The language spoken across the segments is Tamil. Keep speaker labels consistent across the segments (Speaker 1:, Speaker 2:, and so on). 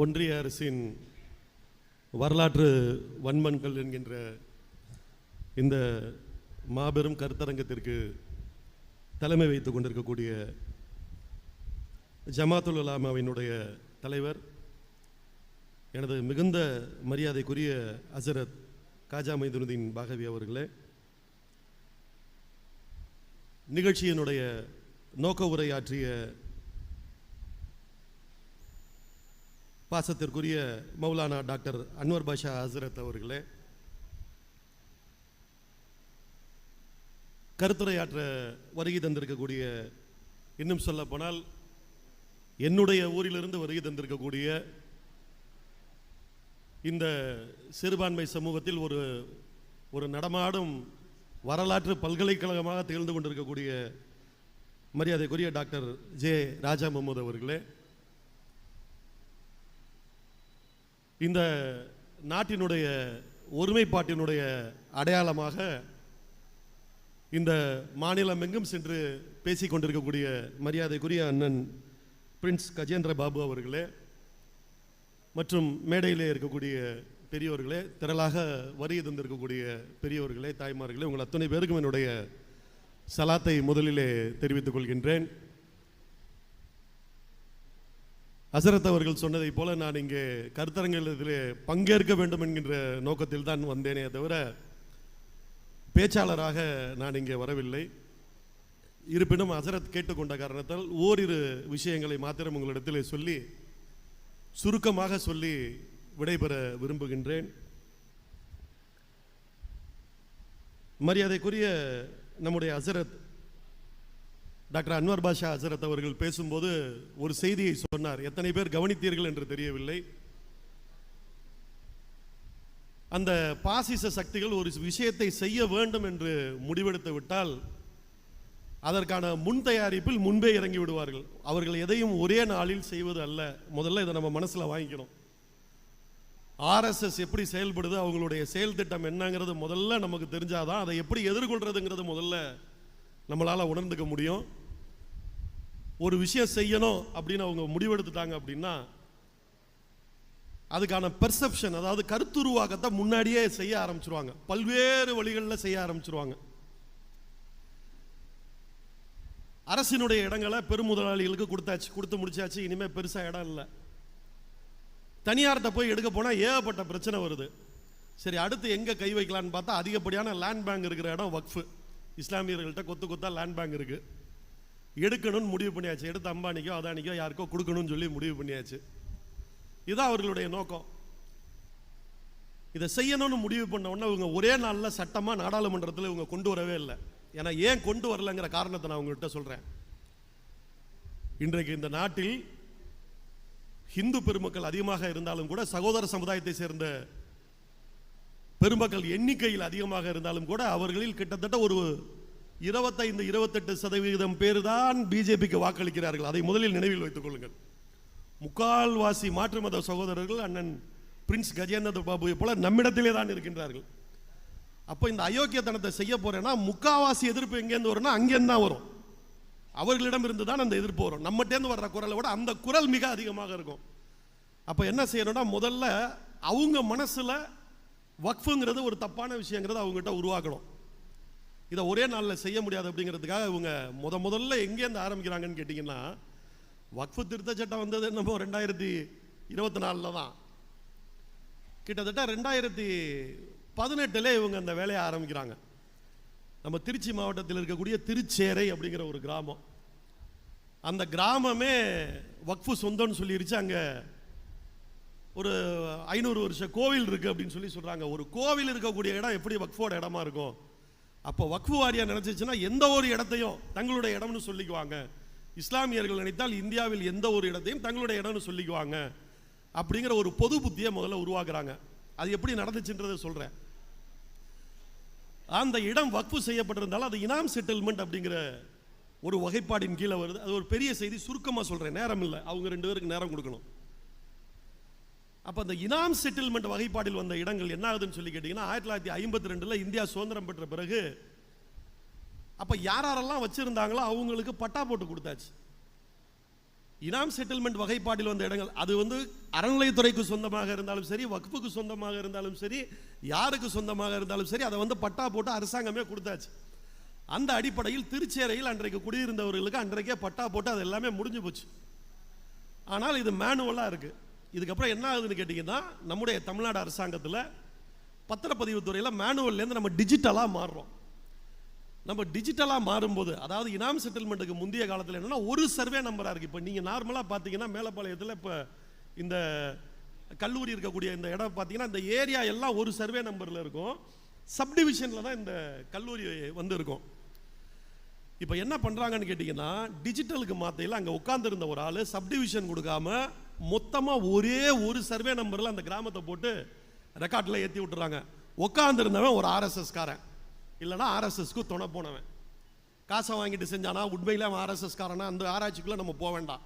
Speaker 1: ஒன்றிய அரசின் வரலாற்று வன்மன்கள் என்கின்ற இந்த மாபெரும் கருத்தரங்கத்திற்கு தலைமை வைத்து கொண்டிருக்கக்கூடிய ஜமாத்துல் அலாமாவினுடைய தலைவர் எனது மிகுந்த மரியாதைக்குரிய அசரத் காஜா மைதுனுதீன் பாகவி அவர்களே நிகழ்ச்சியினுடைய நோக்க உரையாற்றிய பாசத்திற்குரிய மௌலானா டாக்டர் அன்வர் பாஷா ஹசரத் அவர்களே கருத்துரையாற்ற வருகை தந்திருக்கக்கூடிய இன்னும் சொல்ல போனால் என்னுடைய ஊரிலிருந்து வருகை தந்திருக்கக்கூடிய இந்த சிறுபான்மை சமூகத்தில் ஒரு ஒரு நடமாடும் வரலாற்று பல்கலைக்கழகமாக திகழ்ந்து கொண்டிருக்கக்கூடிய மரியாதைக்குரிய டாக்டர் ஜே ராஜா முகமது அவர்களே இந்த நாட்டினுடைய ஒருமைப்பாட்டினுடைய அடையாளமாக இந்த மாநிலம் எங்கும் சென்று பேசிக் கொண்டிருக்கக்கூடிய மரியாதைக்குரிய அண்ணன் பிரின்ஸ் கஜேந்திர பாபு அவர்களே மற்றும் மேடையிலே இருக்கக்கூடிய பெரியோர்களே திரளாக வரி தந்திருக்கக்கூடிய பெரியோர்களே தாய்மார்களே உங்கள் அத்தனை பேருக்கும் என்னுடைய சலாத்தை முதலிலே தெரிவித்துக் கொள்கின்றேன். அசரத் அவர்கள் சொன்னதைப் போல நான் இங்கே கருத்தரங்கத்தில் பங்கேற்க வேண்டும் என்கின்ற நோக்கத்தில் தான் வந்தேனே தவிர பேச்சாளராக நான் இங்கே வரவில்லை. இருப்பினும் அசரத் கேட்டுக்கொண்ட காரணத்தால் ஓரிரு விஷயங்களை மாத்திரம் உங்களிடத்தில் சொல்லி சுருக்கமாக சொல்லி விடைபெற விரும்புகின்றேன். மரியாதைக்குரிய நம்முடைய அசரத் டாக்டர் அன்வர் பாஷா ஹசரத் அவர்கள் பேசும்போது ஒரு செய்தியை சொன்னார். எத்தனை பேர் கவனித்தீர்கள் என்று தெரியவில்லை. அந்த பாசிச சக்திகள் ஒரு விஷயத்தை செய்ய வேண்டும் என்று முடிவெடுத்து விட்டால் அதற்கான முன் தயாரிப்பில் முன்பே இறங்கி விடுவார்கள். அவர்கள் எதையும் ஒரே நாளில் செய்வது அல்ல. முதல்ல இதை நம்ம மனசில் வாங்கிக்கணும். ஆர்எஸ்எஸ் எப்படி செயல்படுது அவங்களுடைய செயல் திட்டம் என்னங்கிறது முதல்ல நமக்கு தெரிஞ்சாதான் அதை எப்படி எதிர்கொள்றதுங்கிறது முதல்ல நம்மளால் உணர்ந்துக்க முடியும். ஒரு விஷயம் செய்யணும் அப்படின்னு அவங்க முடிவெடுத்துட்டாங்க அப்படின்னா அதுக்கான பெர்செப்ஷன் அதாவது கருத்துருவாக்கத்தை முன்னாடியே செய்ய ஆரம்பிச்சிருவாங்க. பல்வேறு வழிகளில் செய்ய ஆரம்பிச்சிருவாங்க. அரசினுடைய இடங்களை பெருமுதலாளிகளுக்கு கொடுத்தாச்சு கொடுத்து முடிச்சாச்சு. இனிமேல் பெருசாக இடம் இல்லை. தனியார்கிட்ட போய் எடுக்க போனால் ஏகப்பட்ட பிரச்சனை வருது. சரி அடுத்து எங்கே கை வைக்கலான்னு பார்த்தா அதிகப்படியான லேண்ட் பேங்க் இருக்கிற இடம் வக்ஃபு. இஸ்லாமியர்கள்ட்ட கொத்து கொத்தா லேண்ட் பேங்க் இருக்குது எடுக்கணும்னு முடிவு பண்ணியாச்சு. எடுத்து அம்பானிக்கோ அதானிக்கோ யாருக்கோ கொடுக்கணும்னு சொல்லி முடிவு பண்ணியாச்சு. இதுதான் அவர்களுடைய நோக்கம். இதை செய்யணும்னு முடிவு பண்ண உடனே இவங்க ஒரே நாளில் சட்டமாக நாடாளுமன்றத்தில் இவங்க கொண்டு வரவே இல்லை. ஏன்னா ஏன் கொண்டு வரலங்கிற காரணத்தை நான் உங்கள்கிட்ட சொல்கிறேன் இன்றைக்கு இந்த நாட்டில் ஹிந்து பெருமக்கள் அதிகமாக இருந்தாலும் கூட சகோதர சமுதாயத்தை சேர்ந்த பெருமக்கள் எண்ணிக்கையில் அதிகமாக இருந்தாலும் கூட அவர்களில் கிட்டத்தட்ட ஒரு இருபத்தைந்து இருபத்தெட்டு சதவீதம் பேர் தான் பிஜேபிக்கு வாக்களிக்கிறார்கள். அதை முதலில் நினைவில் வைத்துக் கொள்ளுங்கள். முக்கால்வாசி மாற்று மத சகோதரர்கள் அண்ணன் பிரின்ஸ் கஜேந்திர பாபுவை போல நம்மிடத்திலே தான் இருக்கின்றார்கள். அப்போ இந்த அயோக்கியத்தனத்தை செய்ய போறேன்னா முக்காவாசி எதிர்ப்பு எங்கேருந்து வரும்னா அங்கேருந்து தான் வரும். அவர்களிடம் இருந்து தான் அந்த எதிர்ப்பு வரும். நம்மகிட்டேருந்து வர்ற குரலை விட அந்த குரல் மிக அதிகமாக இருக்கும். அப்போ என்ன செய்யணும்னா முதல்ல அவங்க மனசில் வக்ஃபுங்கிறது ஒரு தப்பான விஷயங்கிறத அவங்ககிட்ட உருவாக்கணும். இதை ஒரே நாளில் செய்ய முடியாது அப்படிங்கிறதுக்காக இவங்க முத முதல்ல எங்கேருந்து ஆரம்பிக்கிறாங்கன்னு கேட்டிங்கன்னா வக்ஃபு திருத்த சட்டம் வந்தது என்னமோ ரெண்டாயிரத்தி இருபத்தி நாலில் தான். கிட்டத்தட்ட ரெண்டாயிரத்தி பதினெட்டில் இவங்க அந்த வேலையை ஆரம்பிக்கிறாங்க. நம்ம திருச்சி மாவட்டத்தில் இருக்கக்கூடிய திருச்சேரை அப்படிங்கிற ஒரு கிராமம். அந்த கிராமமே வக்ஃபு சொந்தம்னு சொல்லிருச்சு. அங்கே ஒரு ஐநூறு வருஷ கோவில் இருக்குது அப்படின்னு சொல்லி சொல்கிறாங்க ஒரு கோவில் இருக்கக்கூடிய இடம் எப்படி வக்ஃபோட இடமா இருக்கும்? அப்போ வக்ஃபு வாரியா நினச்சிச்சுன்னா எந்த ஒரு இடத்தையும் தங்களுடைய இடம்னு சொல்லிக்குவாங்க. இஸ்லாமியர்கள் நினைத்தால் இந்தியாவில் எந்த ஒரு இடத்தையும் தங்களுடைய இடம்னு சொல்லிக்குவாங்க. அப்படிங்கிற ஒரு பொது புத்தியை முதல்ல உருவாக்குறாங்க. அது எப்படி நடந்துச்சுன்றதை சொல்றேன். அந்த இடம் வக்ஃபு செய்யப்பட்டிருந்தாலும் அது இனாம் செட்டில்மெண்ட் அப்படிங்கிற ஒரு வகைப்பாடின் கீழே வருது. அது ஒரு பெரிய செய்தி சுருக்கமாக சொல்கிறேன் நேரம் இல்லை. அவங்க ரெண்டு பேருக்கு நேரம் கொடுக்கணும். அப்போ அந்த இனாம் செட்டில்மெண்ட் வகைப்பாடில் வந்த இடங்கள் என்ன ஆகுதுன்னு சொல்லி கேட்டிங்கன்னா ஆயிரத்தி தொள்ளாயிரத்தி ஐம்பத்தி ரெண்டில் இந்தியா சுதந்திரம் பெற்ற பிறகு அப்போ யார் யாரெல்லாம் வச்சுருந்தாங்களோ அவங்களுக்கு பட்டா போட்டு கொடுத்தாச்சு. இனாம் செட்டில்மெண்ட் வகைப்பாட்டில் வந்த இடங்கள் அது வந்து அறநிலையத்துறைக்கு சொந்தமாக இருந்தாலும் சரி வக்ஃபுக்கு சொந்தமாக இருந்தாலும் சரி யாருக்கு சொந்தமாக இருந்தாலும் சரி அதை வந்து பட்டா போட்டு அரசாங்கமே கொடுத்தாச்சு. அந்த அடிப்படையில் திருச்சேரையில் அன்றைக்கு குடியிருந்தவர்களுக்கு அன்றைக்கே பட்டா போட்டு அது எல்லாமே முடிஞ்சு போச்சு. ஆனால் இது மேனுவலாக இருக்குது இதுக்கப்புறம் என்ன ஆகுதுன்னு கேட்டிங்கன்னா நம்முடைய தமிழ்நாடு அரசாங்கத்தில் பத்திரப்பதிவு துறையில் மேனுவல்லேருந்து நம்ம டிஜிட்டலாக மாறுறோம். நம்ம டிஜிட்டலாக மாறும்போது அதாவது இனாம் செட்டில்மெண்ட்டுக்கு முந்தைய காலத்தில் என்னென்னா ஒரு சர்வே நம்பராக இருக்குது இப்போ நீங்கள் நார்மலாக பார்த்தீங்கன்னா மேலப்பாளையத்தில் இப்போ இந்த கல்லூரி இருக்கக்கூடிய இந்த இடம் பார்த்தீங்கன்னா இந்த ஏரியா எல்லாம் ஒரு சர்வே நம்பரில் இருக்கும். சப்டிவிஷனில் தான் இந்த கல்லூரி வந்து இருக்கும் இப்போ என்ன பண்ணுறாங்கன்னு கேட்டிங்கன்னா டிஜிட்டலுக்கு மாத்தையில் அங்கே உட்காந்துருந்த ஒரு ஆள் சப்டிவிஷன் கொடுக்காம மொத்தமாக ஒரே ஒரு சர்வே நம்பரில் அந்த கிராமத்தை போட்டு ரெக்கார்டில் ஏற்றி விட்டுறாங்க. உட்காந்துருந்தவன் ஒரு ஆர்எஸ்எஸ்காரன் இல்லைனா ஆர்எஸ்எஸ்க்கு துணை போனவன். காசை வாங்கிட்டு செஞ்சானா உண்மையில் அவன் ஆர்எஸ்எஸ்காரனா அந்த ஆராய்ச்சிக்குள்ளே நம்ம போக வேண்டாம்.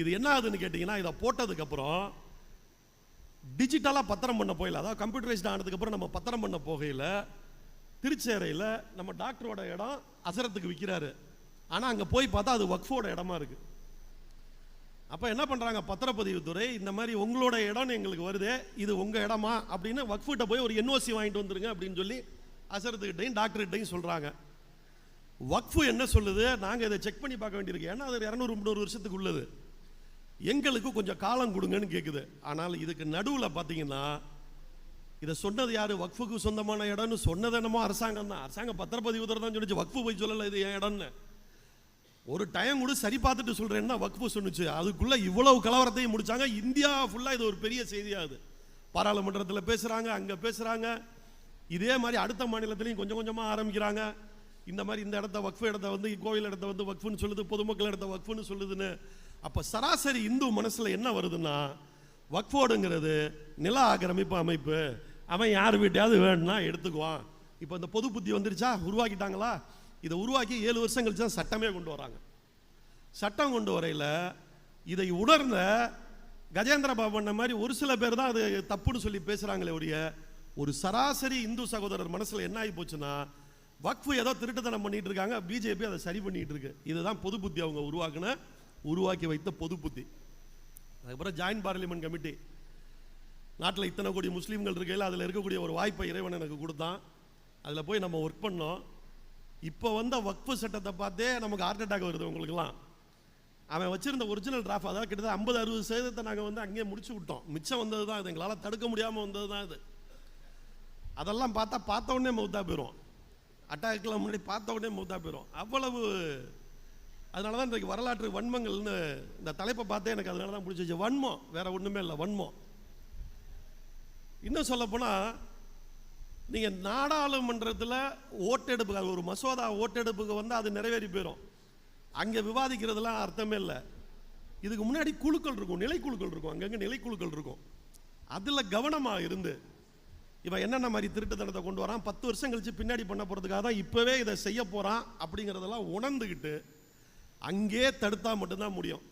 Speaker 1: இது என்ன ஆகுதுன்னு கேட்டிங்கன்னா இதை போட்டதுக்கப்புறம் டிஜிட்டலாக பத்திரம் பண்ண போயில அதாவது கம்ப்யூட்டரைஸ்ட் ஆனதுக்கப்புறம் நம்ம பத்திரம் பண்ண போகையில் திருச்சேரையில் நம்ம டாக்டரோட இடம் அசரத்துக்கு விற்கிறாரு ஆனால் அங்கே போய் பார்த்தா அது வக்ஃபோட இடமா இருக்குது அப்போ என்ன பண்ணுறாங்க பத்திரப்பதிவுத்துறை இந்த மாதிரி உங்களோட இடம்னு எங்களுக்கு வருது இது உங்கள் இடமா? அப்படின்னு வக்ஃபுகிட்ட போய் ஒரு என்ஓசி வாங்கிட்டு வந்துருங்க அப்படின்னு சொல்லி அசரத்துக்கிட்டையும் டாக்டர்கிட்டையும் சொல்கிறாங்க வக்ஃபு என்ன சொல்லுது? நாங்கள் இதை செக் பண்ணி பார்க்க வேண்டியிருக்கு. ஏன்னா அது இரநூறு முந்நூறு வருஷத்துக்கு உள்ளது. எங்களுக்கு கொஞ்சம் காலம் கொடுங்கன்னு கேட்குது ஆனால் இதுக்கு நடுவில் பார்த்தீங்கன்னா இதை சொன்னது யார்? வக்ஃபுக்கு சொந்தமான இடம்னு சொன்னது என்னமோ அரசாங்கம் தான். அரசாங்கம் பத்திரப்பதிவு தான் சொல்லிச்சு. வக்ஃபு போய் சொல்லலை இது என் இடம்னு. ஒரு டைம் கூட சரி பார்த்துட்டு சொல்கிறேன்னா வக்ஃபு சொன்னுச்சு. அதுக்குள்ளே இவ்வளவு கலவரத்தையும் முடிச்சாங்க. இந்தியா ஃபுல்லாக இது ஒரு பெரிய செய்தியாகுது பாராளுமன்றத்தில் பேசுகிறாங்க அங்கே பேசுகிறாங்க இதே மாதிரி அடுத்த மாநிலத்திலையும் கொஞ்சம் கொஞ்சமாக ஆரம்பிக்கிறாங்க. இந்த மாதிரி இந்த இடத்த வக்ஃபு இடத்த வந்து கோவில் இடத்த வந்து வக்ஃபுன்னு சொல்லுது பொதுமக்கள் இடத்த வக்ஃபுன்னு சொல்லுதுன்னு. அப்போ சராசரி இந்து மனசில் என்ன வருதுன்னா வக்ஃபோடுங்கிறது நில ஆக்கிரமிப்பு அமைப்பு. அவன் யார் வீட்டையாவது வேணும்னா எடுத்துக்குவான். இப்போ இந்த பொது புத்தி வந்துருச்சா? உருவாக்கிட்டாங்களா? இதை உருவாக்கி ஏழு வருஷம் கழிச்சு தான் சட்டமே கொண்டு வராங்க. சட்டம் கொண்டு வரையில் இதை உணர்ந்த கஜேந்திர பாபண்ண மாதிரி ஒரு சில பேர் தான் அது தப்புன்னு சொல்லி பேசுகிறாங்களே ஒழிய ஒரு சராசரி இந்து சகோதரர் மனசில் என்ன ஆகி போச்சுன்னா வக்ஃபு ஏதோ திருட்டுத்தனம் பண்ணிட்டு இருக்காங்க பிஜேபி அதை சரி பண்ணிட்டு இருக்கு. இதுதான் பொது புத்தி அவங்க உருவாக்குன உருவாக்கி வைத்த பொது புத்தி. அதுக்கப்புறம் ஜாயின்ட் பார்லிமெண்ட் கமிட்டி நாட்டில் இத்தனை கோடி முஸ்லீம்கள் இருக்கையில் அதில் இருக்கக்கூடிய ஒரு வாய்ப்பை இறைவன் எனக்கு கொடுத்தான். அதில் போய் நம்ம ஒர்க் பண்ணோம். இப்போ வந்த வக்ஃபு சட்டத்தை பார்த்தே நமக்கு ஹார்ட் அட்டாக் வருது உங்களுக்குலாம் அவன் வச்சிருந்த ஒரிஜினல் டிராஃப்ட் அதாவது கிட்டத்தட்ட ஐம்பது அறுபது சதவீதத்தை நாங்கள் வந்து அங்கேயே முடிச்சு விட்டோம். மிச்சம் வந்தது தான் இது எங்களால் தடுக்க முடியாமல் வந்தது தான் இது அதெல்லாம் பார்த்தா பார்த்த உடனே மௌத்தா போயிடும் அட்டாக்கெலாம் முன்னாடி பார்த்த உடனே மௌத்தா போயிடும் அவ்வளவு அதனால தான் இன்றைக்கு வரலாற்று வன்மங்கள்னு இந்த தலைப்பை பார்த்தே எனக்கு அதனால தான் பிடிச்சிச்சு வன்மம் வேற ஒன்றுமே இல்லை வன்மம். இன்னும் சொல்லப்போனால் நீங்கள் நாடாளுமன்றத்தில் ஓட்டெடுப்பு ஒரு மசோதா ஓட்டெடுப்புக்கு வந்து அது நிறைவேறி போயிடும் அங்கே விவாதிக்கிறதுலாம் அர்த்தமே இல்லை. இதுக்கு முன்னாடி குழுக்கள் இருக்கும் நிலைக்குழுக்கள் இருக்கும். அங்கங்கே நிலைக்குழுக்கள் இருக்கும். அதில் கவனமாக இருந்து இவன் என்னென்ன மாதிரி திருட்டுத்தனத்தை கொண்டு வரான் பத்து வருஷம் கழித்து பின்னாடி பண்ண போகிறதுக்காக தான் இப்போவே இதை செய்ய போகிறான் அப்படிங்கிறதெல்லாம் உணர்ந்துக்கிட்டு அங்கே தடுத்தால் மட்டும்தான் முடியும்.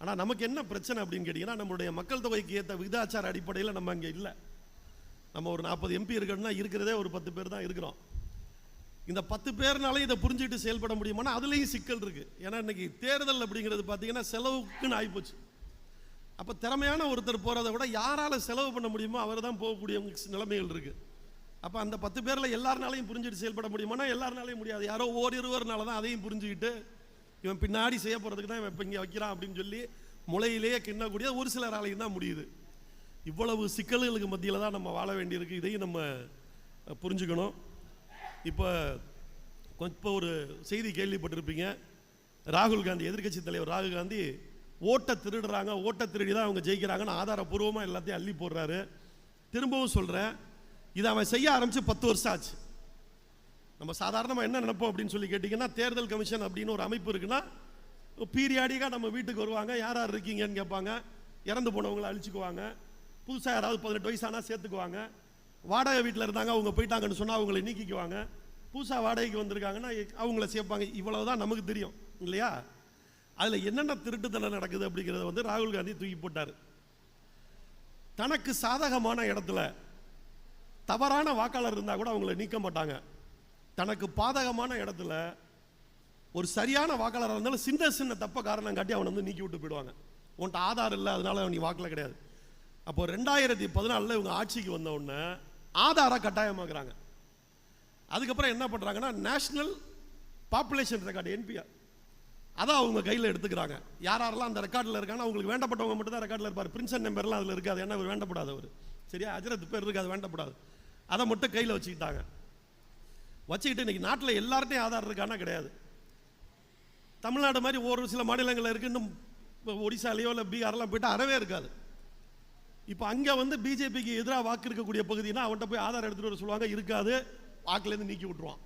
Speaker 1: ஆனால் நமக்கு என்ன பிரச்சனை அப்படின்னு கேட்டிங்கன்னா நம்மளுடைய மக்கள் தொகைக்கு ஏற்ற விகிதாச்சார அடிப்படையில் நம்ம அங்கே இல்லை. நம்ம ஒரு நாற்பது எம்பி இருக்கணும்னா இருக்கிறதே ஒரு பத்து பேர் தான் இருக்கிறோம். இந்த பத்து பேர்னாலே இதை புரிஞ்சுக்கிட்டு செயல்பட முடியுமானா அதுலேயும் சிக்கல் இருக்குது ஏன்னா இன்றைக்கி தேர்தல் அப்படிங்கிறது பார்த்தீங்கன்னா செலவுக்குன்னு ஆகிப்போச்சு அப்போ திறமையான ஒருத்தர் போகிறத விட யாரால் செலவு பண்ண முடியுமோ அவர் தான் போகக்கூடிய நிலைமைகள் இருக்குது அப்போ அந்த பத்து பேரில் எல்லாருனாலையும் புரிஞ்சுட்டு செயல்பட முடியுமானா எல்லாருனாலையும் முடியாது. யாரோ ஓரிருவர்னால தான் அதையும் புரிஞ்சுக்கிட்டு இவன் பின்னாடி செய்ய போகிறதுக்கு தான் இவன் இப்போ இங்கே வைக்கிறான் அப்படின்னு சொல்லி முளையிலேயே கிண்ணக்கூடிய ஒரு சிலராலையும் தான் முடியுது. இவ்வளவு சிக்கல்களுக்கு மத்தியில் தான் நம்ம வாழ வேண்டியிருக்கு. இதையும் நம்ம புரிஞ்சுக்கணும். இப்போ இப்போ ஒரு செய்தி கேள்விப்பட்டிருப்பீங்க. ராகுல் காந்தி எதிர்க்கட்சி தலைவர் ராகுல் காந்தி ஓட்டை திருடுறாங்க ஓட்டை திருடி தான் அவங்க ஜெயிக்கிறாங்கன்னு ஆதாரப்பூர்வமாக எல்லாத்தையும் அள்ளி போடுறாரு. திரும்பவும் சொல்கிறேன் இதை அவன் செய்ய ஆரம்பித்து பத்து வருஷம் ஆச்சு. நம்ம சாதாரணமாக என்ன நினைப்போம் அப்படின்னு சொல்லி கேட்டிங்கன்னா தேர்தல் கமிஷன் அப்படின்னு ஒரு அமைப்பு இருக்குன்னா பீரியாடிக்காக நம்ம வீட்டுக்கு வருவாங்க. யார் யார் இருக்கீங்கன்னு கேட்பாங்க. இறந்து போனவங்களை அழிச்சுக்குவாங்க. புதுசாக யாராவது பதினெட்டு வயசானா சேர்த்துக்குவாங்க. வாடகை வீட்டில் இருந்தாங்க அவங்க போயிட்டாங்கன்னு சொன்னால் அவங்களை நீக்கிக்குவாங்க. புதுசாக வாடகைக்கு வந்திருக்காங்கன்னா அவங்கள சேர்ப்பாங்க. இவ்வளவு தான் நமக்கு தெரியும் இல்லையா? அதில் என்னென்ன திருட்டுத்தனம் நடக்குது அப்படிங்கிறத வந்து ராகுல் காந்தி தூக்கி போட்டார். தனக்கு சாதகமான இடத்துல தவறான வாக்காளர் இருந்தால் கூட அவங்கள நீக்க மாட்டாங்க. தனக்கு பாதகமான இடத்துல ஒரு சரியான வாக்காளராக இருந்தாலும் சின்ன சின்ன தப்ப காரணம் காட்டி அவனை வந்து நீக்கி விட்டு போயிடுவாங்க. உன்கிட்ட ஆதார் இல்லை அதனால நீ வாக்கில் கிடையாது. அப்போ ரெண்டாயிரத்தி பதினாலில் இவங்க ஆட்சிக்கு வந்த உடனே ஆதாரை கட்டாயமாக்குறாங்க. அதுக்கப்புறம் என்ன பண்ணுறாங்கன்னா நேஷ்னல் பாப்புலேஷன் ரெக்கார்டு என்பிஆர் அதை அவங்க கையில் எடுத்துக்கிறாங்க. யார் யாரெல்லாம் அந்த ரெக்கார்டில் இருக்காங்க அவங்களுக்கு வேண்டப்பட்டவங்க மட்டும் தான் ரெக்கார்டில் இருப்பார் பிரின்சன் நம்பர்லாம் அதில் இருக்காது. ஏன்னா அவர் வேண்டப்படாது அவர். சரியா? அஜரத் பேர் இருக்காது வேண்டப்படாது. அதை மட்டும் கையில் வச்சுக்கிட்டாங்க. வச்சுக்கிட்டு இன்னைக்கு நாட்டில் எல்லார்ட்டையும் ஆதார் இருக்கானா கிடையாது. தமிழ்நாடு மாதிரி ஒரு சில மாநிலங்களில் இருக்குது இன்னும் இப்போ ஒடிசாலேயோ இல்லை பீகார்லாம் போயிட்டு அறவே இருக்காது. இப்போ அங்கே வந்து பிஜேபிக்கு எதிராக வாக்கு இருக்கக்கூடிய பகுதினா அவன்கிட்ட போய் ஆதார் எடுத்துகிட்டு வர சொல்லுவாங்க இருக்காது. வாக்குலேருந்து நீக்கி விட்டுருவான்.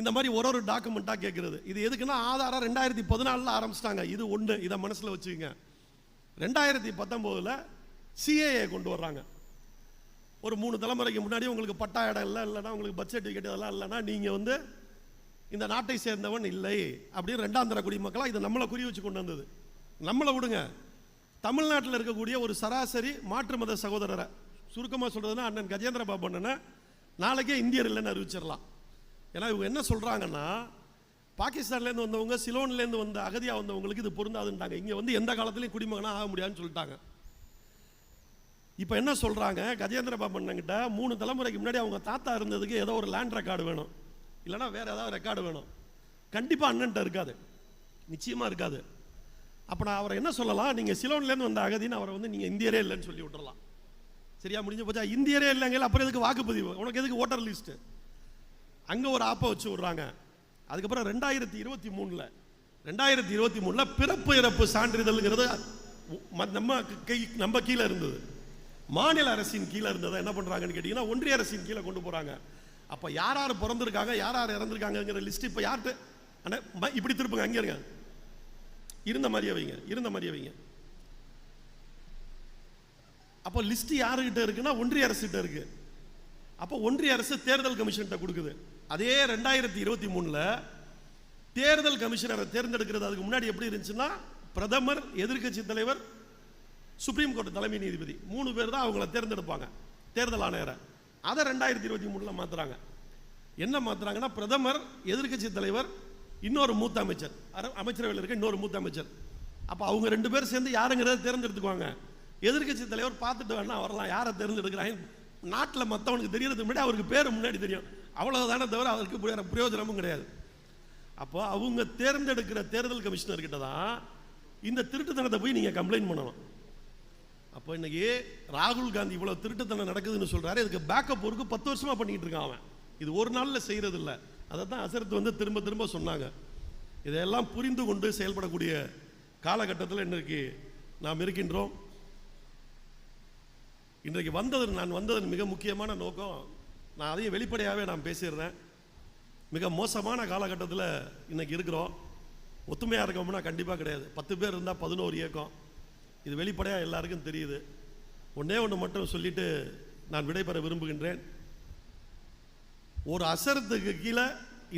Speaker 1: இந்த மாதிரி ஒரு ஒரு டாக்குமெண்ட்டாக கேட்குறது இது எதுக்குன்னா ஆதாரம் ரெண்டாயிரத்தி பதினாலில் ஆரம்பிச்சிட்டாங்க. இது ஒன்று இதை மனசில் வச்சுக்கோங்க. ரெண்டாயிரத்தி பத்தொம்போதில் சிஏஏ கொண்டு வர்றாங்க. ஒரு மூணு தலைமுறைக்கு முன்னாடி உங்களுக்கு பட்டா இடம் இல்லை இல்லைன்னா உங்களுக்கு பர்த் சர்டிஃபிகேட் இதெல்லாம் இல்லைன்னா நீங்கள் வந்து இந்த நாட்டை சேர்ந்தவன் இல்லை அப்படின்னு ரெண்டாம் தர குடிமக்களாக இது நம்மளை குறி வச்சு கொண்டு வந்தது. நம்மளை விடுங்க. தமிழ்நாட்டில் இருக்கக்கூடிய ஒரு சராசரி மாற்று மத சகோதரரை. சுருக்கமாக சொல்கிறதுனா அண்ணன் கஜேந்திர பாபு அண்ணனை நாளைக்கே இந்தியர் இல்லைன்னு அறிவிச்சிடலாம். ஏன்னா இவங்க என்ன சொல்கிறாங்கன்னா பாகிஸ்தான்லேருந்து வந்தவங்க சிலோன்லேருந்து வந்த அகதியாக வந்தவங்களுக்கு இது பொருந்தாதுன்ட்டாங்க. இங்கே வந்து எந்த காலத்துலையும் குடிமகனாக ஆக முடியாதுன்னு சொல்லிட்டாங்க. இப்போ என்ன சொல்கிறாங்க கஜேந்திர பாபன் மூணு தலைமுறைக்கு முன்னாடி அவங்க தாத்தா இருந்ததுக்கு ஏதோ ஒரு லேண்ட் ரெக்கார்டு வேணும். இல்லைன்னா வேறு ஏதாவது ரெக்கார்டு வேணும். கண்டிப்பாக அண்ணன்ட்ட இருக்காது. நிச்சயமாக இருக்காது. அப்போ நான் அவரை என்ன சொல்லலாம்? நீங்கள் சிலோன்லேருந்து வந்த அகதின்னு அவரை வந்து நீங்கள் இந்தியரே இல்லைன்னு சொல்லி விட்டுறலாம். சரியா? முடிஞ்சு போச்சா? இந்தியரே இல்லைங்க அப்புறம் எதுக்கு வாக்குப்பதிவு? உனக்கு எதுக்கு ஓட்டர் லிஸ்ட்டு அங்கே ஒரு ஆப்பை வச்சு விட்றாங்க. அதுக்கப்புறம் ரெண்டாயிரத்தி இருபத்தி மூணில் ரெண்டாயிரத்தி இருபத்தி மூணில் பிறப்பு இறப்பு சான்றிதழ்ங்கிறது ம- நம்ம கை நம்ம கீழே இருந்தது. மாநில அரசின் கீழே இருந்ததை என்ன பண்ணுறாங்கன்னு கேட்டிங்கன்னா ஒன்றிய அரசின் கீழே கொண்டு போகிறாங்க அப்போ யார் யார் பிறந்திருக்காங்க யார் யார் இறந்துருக்காங்கங்கிற லிஸ்ட் இப்போ யார்கிட்ட? அண்ணா ம- இப்படி திருப்புங்க அங்கே இருங்க. இருந்த மாதிரியே வைங்க இருந்த மாதிரியே வைங்க. அப்போ லிஸ்ட் யாருக்கிட்ட இருக்குன்னா ஒன்றிய அரசுகிட்ட இருக்கு. அப்போ ஒன்றிய அரசு தேர்தல் கமிஷன்கிட்ட கொடுக்குது. அதே ரெண்டாயிரத்தி இருபத்தி மூணுல தேர்தல் கமிஷனரை தேர்ந்தெடுக்கிறது அதுக்கு முன்னாடி எப்படி இருந்துச்சுன்னா பிரதமர் எதிர்கட்சி தலைவர் சுப்ரீம் கோர்ட் தலைமை நீதிபதி மூணு பேர் தான் அவங்கள தேர்ந்தெடுப்பாங்க தேர்தல் ஆணையரை. அதை ரெண்டாயிரத்தி இருபத்தி மூணில் மாத்துறாங்க. என்ன மாத்துறாங்கன்னா பிரதமர் எதிர்க்கட்சி தலைவர் இன்னொரு மூத்த அமைச்சர். அமைச்சரவையில் இருக்க இன்னொரு மூத்த அமைச்சர். அப்போ அவங்க ரெண்டு பேரும் சேர்ந்து யாருங்கிறத தேர்ந்தெடுத்துக்குவாங்க. எதிர்க்கட்சி தலைவர் பார்த்துட்டு வேணா வரலாம். யாரை தேர்ந்தெடுக்கிறாங்க நாட்டில் மற்றவனுக்கு தெரியறதுக்கு முன்னாடி அவருக்கு பேர் முன்னாடி தெரியும். அவ்வளோதானே தவிர அவருக்கு வேற பிரயோஜனமும் கிடையாது. அப்போ அவங்க தேர்ந்தெடுக்கிற தேர்தல் கமிஷனர் கிட்ட தான் இந்த திருட்டுத்தனத்தை போய் நீங்கள் கம்ப்ளைண்ட் பண்ணணும். அப்போ இன்னைக்கு ராகுல் காந்தி இவ்வளோ திருட்டுத்தனம் நடக்குதுன்னு சொல்கிறாரு இதுக்கு பேக்கப் ஒர்க்கு பத்து வருஷமாக பண்ணிக்கிட்டு இருக்கான் அவன். இது ஒரு நாளில் செய்கிறது இல்லை அதை தான் அசரத் வந்து திரும்ப திரும்ப சொன்னாங்க. இதையெல்லாம் புரிந்து கொண்டு செயல்படக்கூடிய காலகட்டத்தில் இன்றைக்கு நாம் இருக்கின்றோம். இன்றைக்கு வந்தது நான் வந்ததன் மிக முக்கியமான நோக்கம் நான் அதையும் வெளிப்படையாகவே நான் பேசிடுறேன். மிக மோசமான காலகட்டத்தில் இன்னைக்கு இருக்கிறோம். ஒத்துமையாக இருக்கோம்னா கண்டிப்பாக கிடையாது. பத்து பேர் இருந்தால் பதினோரு இயக்கம். இது வெளிப்படையாக எல்லாருக்கும் தெரியுது. ஒன்றே ஒன்று மட்டும் சொல்லிவிட்டு நான் விடைபெற விரும்புகின்றேன். ஒரு அசரத்துக்கு கீழே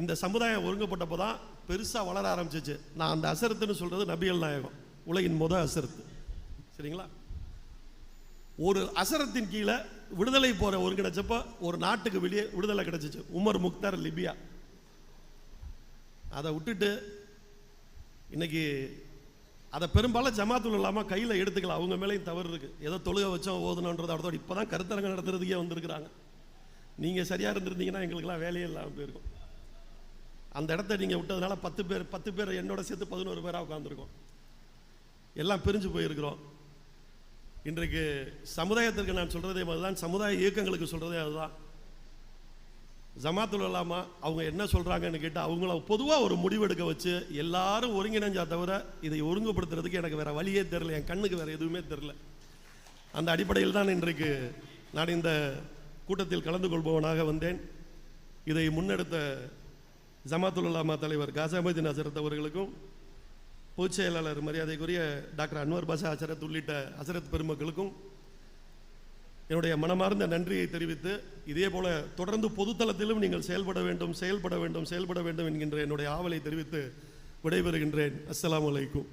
Speaker 1: இந்த சமுதாயம் ஒருங்கப்பட்டப்போ தான் பெருசாக வளர ஆரம்பிச்சிச்சு. நான் அந்த அசரத்துன்னு சொல்கிறது நபிகள் நாயகம். உலகின் முத அசரத்து. சரிங்களா? ஒரு அசரத்தின் கீழே விடுதலை போகிற ஒருங்கிணைச்சப்போ ஒரு நாட்டுக்கு வெளியே விடுதலை கிடைச்சிச்சு. Omar Mukhtar Libya. அதை விட்டுட்டு இன்னைக்கு அதை பெரும்பாலும் ஜமாத்துல் இல்லாமல் கையில் எடுத்துக்கலாம் அவங்க மேலேயும் தவறு இருக்குது ஏதோ தொழுக வச்சோம் ஓதணுன்றது அடுத்தோட இப்போ தான் கருத்தரங்கம் நடத்துறதுக்கே வந்திருக்கிறாங்க. நீங்கள் சரியாக இருந்திருந்தீங்கன்னா எங்களுக்கெல்லாம் வேலையே இல்லாமல் போயிருக்கும். அந்த இடத்த நீங்கள் விட்டதுனால பத்து பேர் பத்து பேர் என்னோட சேர்த்து பதினோரு பேராக உட்காந்துருக்கோம் எல்லாம் பிரிஞ்சு போயிருக்கிறோம். இன்றைக்கு சமுதாயத்திற்கு நான் சொல்கிறதே அதுதான் சமுதாய இயக்கங்களுக்கு சொல்கிறதே அதுதான். ஜமாத்துல் இல்லாமா அவங்க என்ன சொல்கிறாங்கன்னு கேட்டு அவங்கள பொதுவாக ஒரு முடிவெடுக்க வச்சு எல்லாரும் ஒருங்கிணைஞ்சா தவிர இதை ஒருங்குபடுத்துறதுக்கு எனக்கு வேறு வழியே தெரில என் கண்ணுக்கு வேறு எதுவுமே தெரில அந்த அடிப்படையில் தான் இன்றைக்கு நான் இந்த கூட்டத்தில் கலந்து கொள்பவனாக வந்தேன். இதை முன்னெடுத்த ஜமாத்துல்லாமா தலைவர் காசாமதின் அசரத் அவர்களுக்கும் பொதுச் செயலாளர் மரியாதைக்குரிய டாக்டர் அன்வர் பாஷா அசரத் உள்ளிட்ட அசரத் பெருமக்களுக்கும் என்னுடைய மனமார்ந்த நன்றியை தெரிவித்து இதே போல தொடர்ந்து பொதுத்தளத்திலும் நீங்கள் செயல்பட வேண்டும் செயல்பட வேண்டும் செயல்பட வேண்டும் என்கின்ற என்னுடைய ஆவலை தெரிவித்து விடைபெறுகின்றேன். அஸ்ஸலாமு வலைக்கும்